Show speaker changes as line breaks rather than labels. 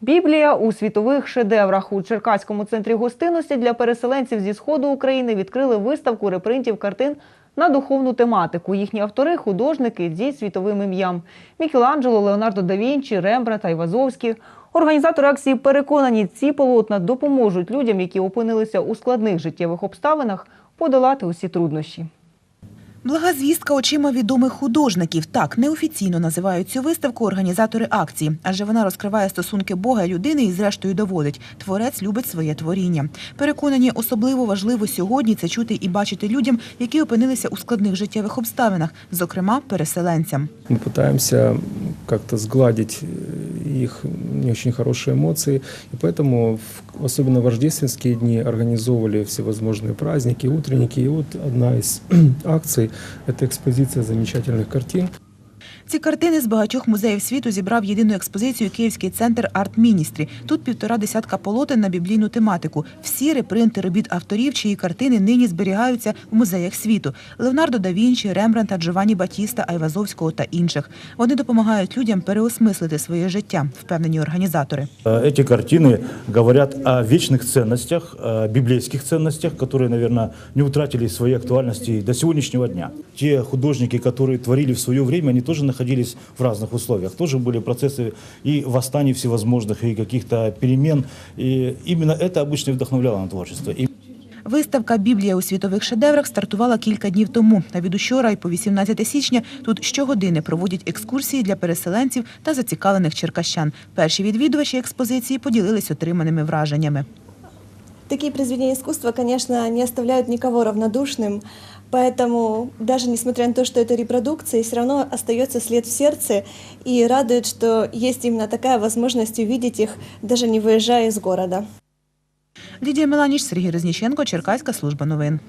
Біблія у світових шедеврах у Черкаському центрі гостинності для переселенців зі сходу України відкрили виставку репринтів картин на духовну тематику. Їхні автори художники зі світовим ім'ям: Мікеланджело, Леонардо да Вінчі, Рембрандт, Айвазовський. Організатори акції переконані, ці полотна допоможуть людям, які опинилися у складних життєвих обставинах, подолати усі труднощі.
Блага звістка очима відомих художників. Так неофіційно називають цю виставку організатори акції, адже вона розкриває стосунки Бога і людини і, зрештою, доводить творець любить своє творіння. Переконані, особливо важливо сьогодні це чути і бачити людям, які опинилися у складних життєвих обставинах, зокрема переселенцям.
Мы пытаемся как-то сгладить э, их не очень хорошие эмоции, и поэтому в особенно в рождественские дни организовывали всевозможные праздники, утренники. И вот одна из акций – это экспозиция замечательных картин.
Ці картини з багатьох музеїв світу зібрав єдину експозицію Київський центр Арт Міністрі. Тут півтора десятка полотен на біблійну тематику. Всі репринти робіт авторів, чиї картини нині зберігаються в музеях світу: Леонардо да Вінчі, Рембранта, Джованні Батіста, Айвазовського та інших. Вони допомагають людям переосмислити своє життя, впевнені організатори.
Э, Эти картины говорят о вечных ценностях, о библейских ценностях, которые, наверное, не утратили своей актуальности и до сегодняшнего дня. Те художники, которые творили в свое время, они тоже находились в разных условиях. Тоже были процессы и восстаний всевозможных, и каких-то перемен. И именно это обычно и вдохновляло на творчество. И
Виставка Біблія у світових шедеврах стартувала кілька днів тому. А від учора і по 18 січня тут щогодини проводять екскурсії для переселенців та зацікавлених черкащан. Перші відвідувачі експозиції поділились отриманими враженнями.
Такие произведения искусства, конечно, не оставляют никого равнодушным, поэтому даже несмотря на то, что это репродукция, все равно остается след в сердце и радует, что есть именно такая возможность увидеть их, даже не выезжая из города.
Лідія Меланіч, Сергій Резніченко, Черкаська служба новин.